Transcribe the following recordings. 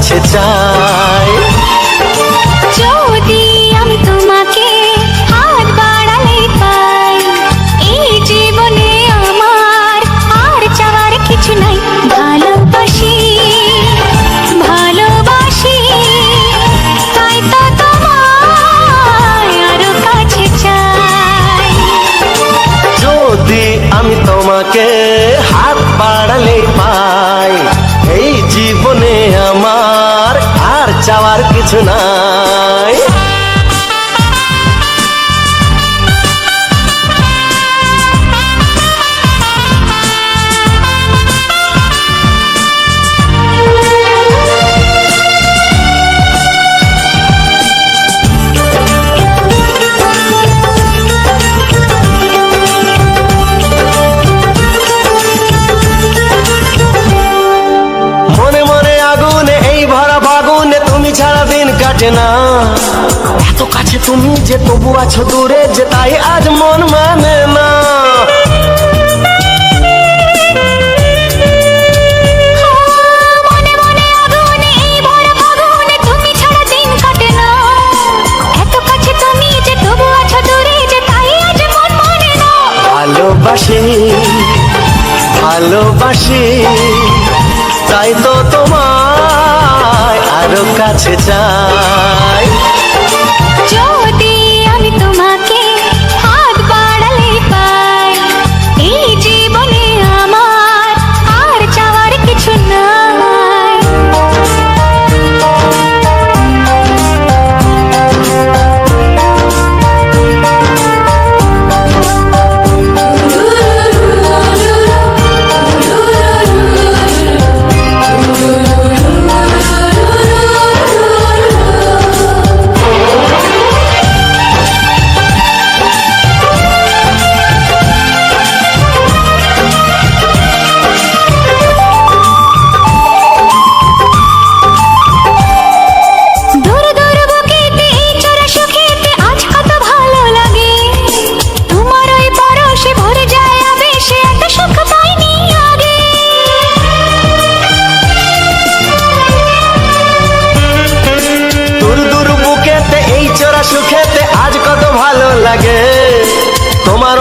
且战 tonight. তবু আছো দূরে যে তাই আজ মন মানে।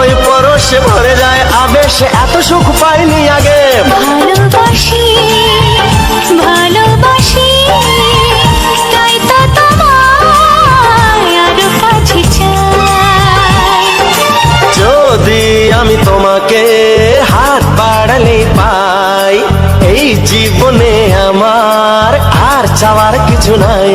ওই পরশে ভরে যায় আবেশে। এত সুখ পাইনি আগে। ভালোবাসি ভালোবাসি যদি আমি তোমাকে হাত বাড়ালে পাই এই জীবনে আমার আর চাওয়ার কিছু নাই।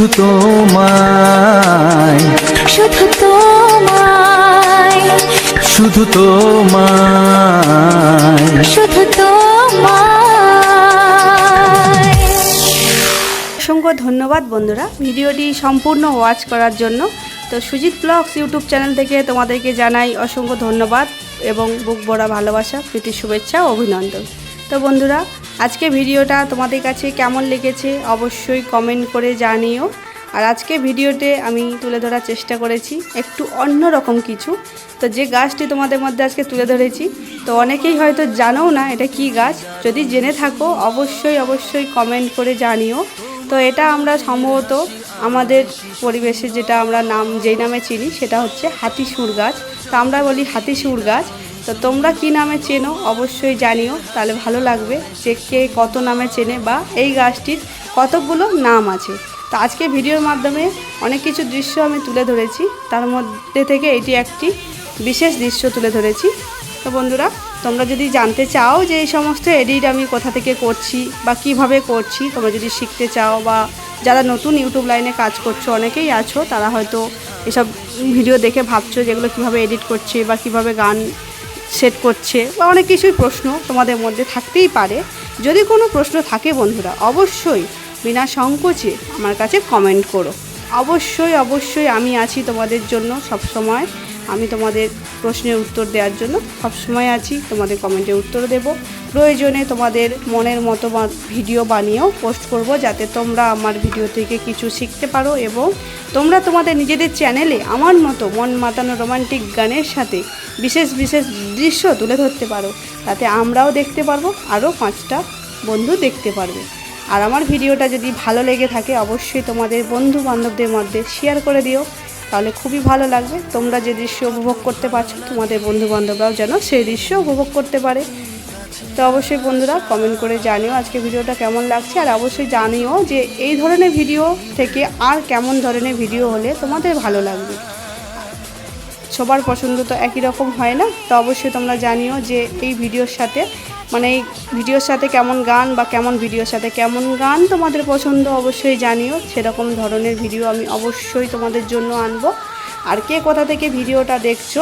শুধু তোমায়। শুধু তোমায়। শুধু তোমায়। শুধু তোমায়। অসংখ্য ধন্যবাদ বন্ধুরা ভিডিওটি সম্পূর্ণ ওয়াচ করার জন্য। তো সুজিত ব্লগস ইউটিউব চ্যানেল থেকে তোমাদেরকে জানাই অসংখ্য ধন্যবাদ এবং বুক বড়া ভালোবাসা প্রীতি শুভেচ্ছা অভিনন্দন। তো বন্ধুরা আজকে ভিডিওটা তোমাদের কাছে কেমন লেগেছে অবশ্যই কমেন্ট করে জানিও। আর আজকে ভিডিওতে আমি তুলে ধরার চেষ্টা করেছি একটু অন্য রকম কিছু। তো যে গাছটি তোমাদের মধ্যে আজকে তুলে ধরেছি, তো অনেকেই হয়তো জানো না এটা কি গাছ। যদি জেনে থাকো, অবশ্যই অবশ্যই কমেন্ট করে জানিও। তো এটা আমরা সম্ভবত আমাদের পরিবেশে যেটা আমরা নাম, যেই নামে চিনি, সেটা হচ্ছে হাতিসুর গাছ। তো আমরা বলি হাতিসুর গাছ। তো তোমরা কি নামে চেনো? অবশ্যই জানিও, তাহলে ভালো লাগবে যে কে কত নামে চেনে বা এই গাছটির কতগুলো নাম আছে। তো আজকে ভিডিওর মাধ্যমে অনেক কিছু দৃশ্য আমি তুলে ধরেছি, তার মধ্যে থেকে এটি একটি বিশেষ দৃশ্য তুলে ধরেছি। তো বন্ধুরা, তোমরা যদি জানতে চাও যে এই সমস্ত এডিট আমি কোথা থেকে করছি বা কীভাবে করছি, তোমরা যদি শিখতে চাও বা যারা নতুন ইউটিউব লাইনে কাজ করছ, অনেকেই আছো, তারা হয়তো এসব ভিডিও দেখে ভাবছ যেগুলো কীভাবে এডিট করছে বা কীভাবে গান সেট করছে বা অনেক কিছুই প্রশ্ন তোমাদের মধ্যে থাকতেই পারে। যদি কোনো প্রশ্ন থাকে বন্ধুরা, অবশ্যই বিনা সংকোচে আমার কাছে কমেন্ট করো। অবশ্যই অবশ্যই আমি আছি তোমাদের জন্য সব সময় আমি তোমাদের প্রশ্নের উত্তর দেওয়ার জন্য সবসময় আছি। তোমাদের কমেন্টে উত্তর দেব। প্রয়োজনে তোমাদের মনের মতো ভিডিও বানিয়েও পোস্ট করব যাতে তোমরা আমার ভিডিও থেকে কিছু শিখতে পারো এবং তোমরা তোমাদের নিজেদের চ্যানেলে আমার মতো মন মাতানো রোমান্টিক গানের সাথে বিশেষ বিশেষ দৃশ্য তুলে ধরতে পারো। তাতে আমরাও দেখতে পারব, আরও পাঁচটা বন্ধু দেখতে পারবে। আর আমার ভিডিওটা যদি ভালো লেগে থাকে অবশ্যই তোমাদের বন্ধু বান্ধবদের মধ্যে শেয়ার করে দিও। তাহলে খুবই ভালো লাগবে। তোমরা যে দৃশ্য উপভোগ করতে পারছ, তোমাদের বন্ধু বান্ধবরাও যেন সেই দৃশ্য উপভোগ করতে পারে। তো অবশ্যই বন্ধুরা কমেন্ট করে জানিও আজকে ভিডিওটা কেমন লাগছে, আর অবশ্যই জানিও যে এই ধরনের ভিডিও থেকে আর কেমন ধরনের ভিডিও হলে তোমাদের ভালো লাগবে। সবার পছন্দ তো একই রকম হয় না? তো অবশ্যই তোমরা জানিও যে এই ভিডিওর সাথে মানে এই ভিডিওর সাথে কেমন গান বা কেমন ভিডিওর সাথে কেমন গান তোমাদের পছন্দ অবশ্যই জানিও। সেরকম ধরনের ভিডিও আমি অবশ্যই তোমাদের জন্য আনব। আর কে কোথা থেকে ভিডিওটা দেখছ,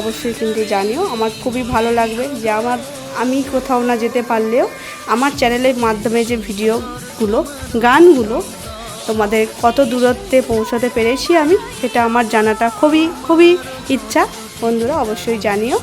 অবশ্যই কিন্তু জানিও। আমার খুবই ভালো লাগবে যে আমার, আমি কোথাও না যেতে পারলেও আমার চ্যানেলের মাধ্যমে যে ভিডিওগুলো, গানগুলো তোমাদের কত দূরত্বে পৌঁছাতে পেরেছি আমি, সেটা আমার জানাটা খুবই খুবই ইচ্ছা। বন্ধুরা, অবশ্যই জানিও।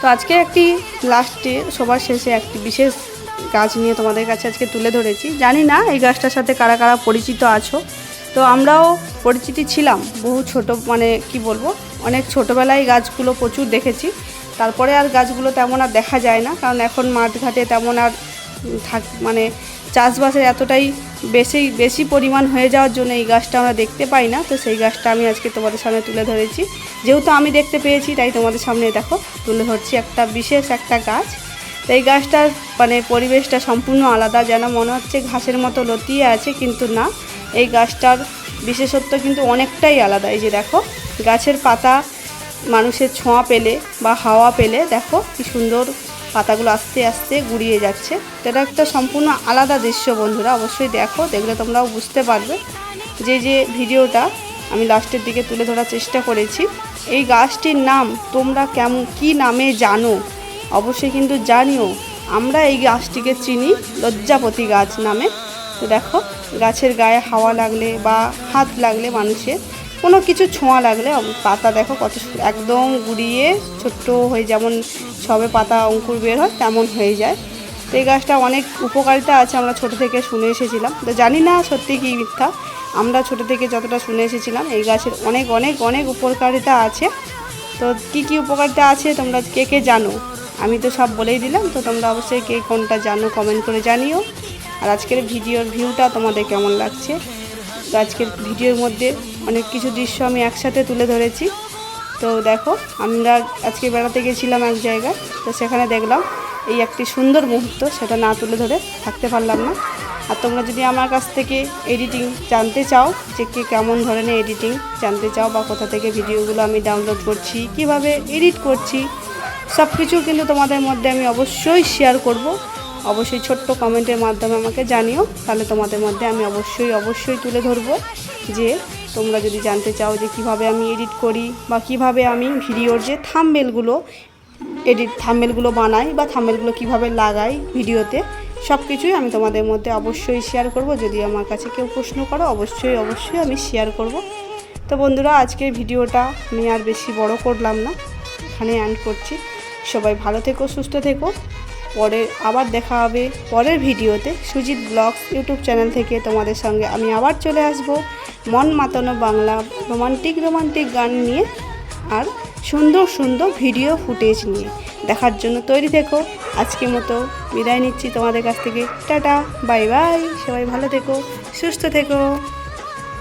তো আজকে একটি লাস্টে সবার শেষে একটি বিশেষ গাছ নিয়ে তোমাদের কাছে আজকে তুলে ধরেছি। জানি না এই গাছটার সাথে কারা কারা পরিচিত আছো। তো আমরাও পরিচিতি ছিলাম, বহু ছোট মানে কি বলব, অনেক ছোটোবেলায় গাছগুলো প্রচুর দেখেছি। তারপরে আর গাছগুলো তেমন আর দেখা যায় না, কারণ এখন মাঠঘাটে তেমন আর থাক মানে চাষবাসের এতটাই বেশি বেশি পরিমাণ হয়ে যাওয়ার জন্য এই গাছটা আমরা দেখতে পাই না। তো সেই গাছটা আমি আজকে তোমাদের সামনে তুলে ধরেছি। যেহেতু আমি দেখতে পেয়েছি, তাই তোমাদের সামনে দেখো, তুলে ধরছি একটা বিশেষ একটা গাছ। তো এই গাছটার মানে পরিবেশটা সম্পূর্ণ আলাদা, যেন মনে হচ্ছে ঘাসের মতো লতিয়ে আছে, কিন্তু না। এই গাছটার বিশেষত্ব কিন্তু অনেকটাই আলাদা। এই যে দেখো, গাছের পাতা মানুষের ছোঁয়া পেলে বা হাওয়া পেলে, দেখো কি সুন্দর পাতাগুলো আস্তে আস্তে গুড়িয়ে যাচ্ছে। এটা একটা সম্পূর্ণ আলাদা দৃশ্য বন্ধুরা, অবশ্যই দেখো, দেখলে তোমরাও বুঝতে পারবে। যে যে ভিডিওটা আমি লাস্টের দিকে তুলে ধরার চেষ্টা করেছি, এই গাছটির নাম তোমরা কেমন, কী নামে জানো? অবশ্যই কিন্তু জানিও। আমরা এই গাছটিকে চিনি লজ্জাপতি গাছ নামে। তো দেখো, গাছের গায়ে হাওয়া লাগলে বা হাত লাগলে মানুষের কোনো কিছু ছোঁয়া লাগলে পাতা দেখো কত একদম গুড়িয়ে ছোট্ট হয়ে যেমন সবে পাতা অঙ্কুর বের হয়, তেমন হয়ে যায়। তো এই গাছটা অনেক উপকারিতা আছে, আমরা ছোট থেকে শুনে এসেছিলাম। তো জানি না সত্যি কি মিথ্যা, আমরা ছোট থেকে যতটা শুনে এসেছিলাম, এই গাছের অনেক অনেক অনেক উপকারিতা আছে। তো কি কি উপকারিতা আছে তোমরা কে কে জানো? আমি তো সব বলেই দিলাম, তো তোমরা অবশ্যই কে, কোনটা জানো কমেন্ট করে জানিও। আর আজকের ভিডিওর ভিউটা তোমাদের কেমন লাগছে? তো আজকের ভিডিওর মধ্যে অনেক কিছু দৃশ্য আমি একসাথে তুলে ধরেছি। তো দেখো, আমরা আজকে বেড়াতে গেছিলাম এক জায়গায়, তো সেখানে দেখলাম এই একটি সুন্দর মুহূর্ত, সেটা না তুলে ধরে থাকতে পারলাম না। আর তোমরা যদি আমার কাছ থেকে এডিটিং জানতে চাও, যে কে কেমন ধরনের এডিটিং জানতে চাও বা কোথা থেকে ভিডিওগুলো আমি ডাউনলোড করছি, কীভাবে এডিট করছি সব কিছু কিন্তু তোমাদের মধ্যে আমি অবশ্যই শেয়ার করব। অবশ্যই ছোট্ট কমেন্টের মাধ্যমে আমাকে জানিও, তাহলে তোমাদের মধ্যে আমি অবশ্যই অবশ্যই তুলে ধরবো যে তোমরা যদি জানতে চাও যে কীভাবে আমি এডিট করি বা কীভাবে আমি ভিডিওর যে থাম্বেলগুলো এডিট থাম্বেলগুলো বানাই বা থাম্বেলগুলো কীভাবে লাগাই ভিডিওতে সব কিছুই আমি তোমাদের মধ্যে অবশ্যই শেয়ার করব। যদি আমার কাছে কেউ প্রশ্ন করো, অবশ্যই অবশ্যই আমি শেয়ার করব। তো বন্ধুরা, আজকের ভিডিওটা আমি আর বেশি বড় করলাম না এখানে অ্যান্ড করছি। সবাই ভালো থেকো, সুস্থ থেকো। পরে আবার দেখা হবে পরের ভিডিওতে সুজিত ব্লগস ইউটিউব চ্যানেল থেকে তোমাদের সঙ্গে আমি আবার চলে আসব মন মাতানো বাংলা রোমান্টিক রোমান্টিক গান নিয়ে আর সুন্দর সুন্দর ভিডিও ফুটেজ নিয়ে। দেখার জন্য তৈরি থেকো। আজকের মতো বিদায় নিচ্ছি তোমাদের কাছ থেকে। Tata, bye bye. সবাই ভালো থেকো, সুস্থ থেকো।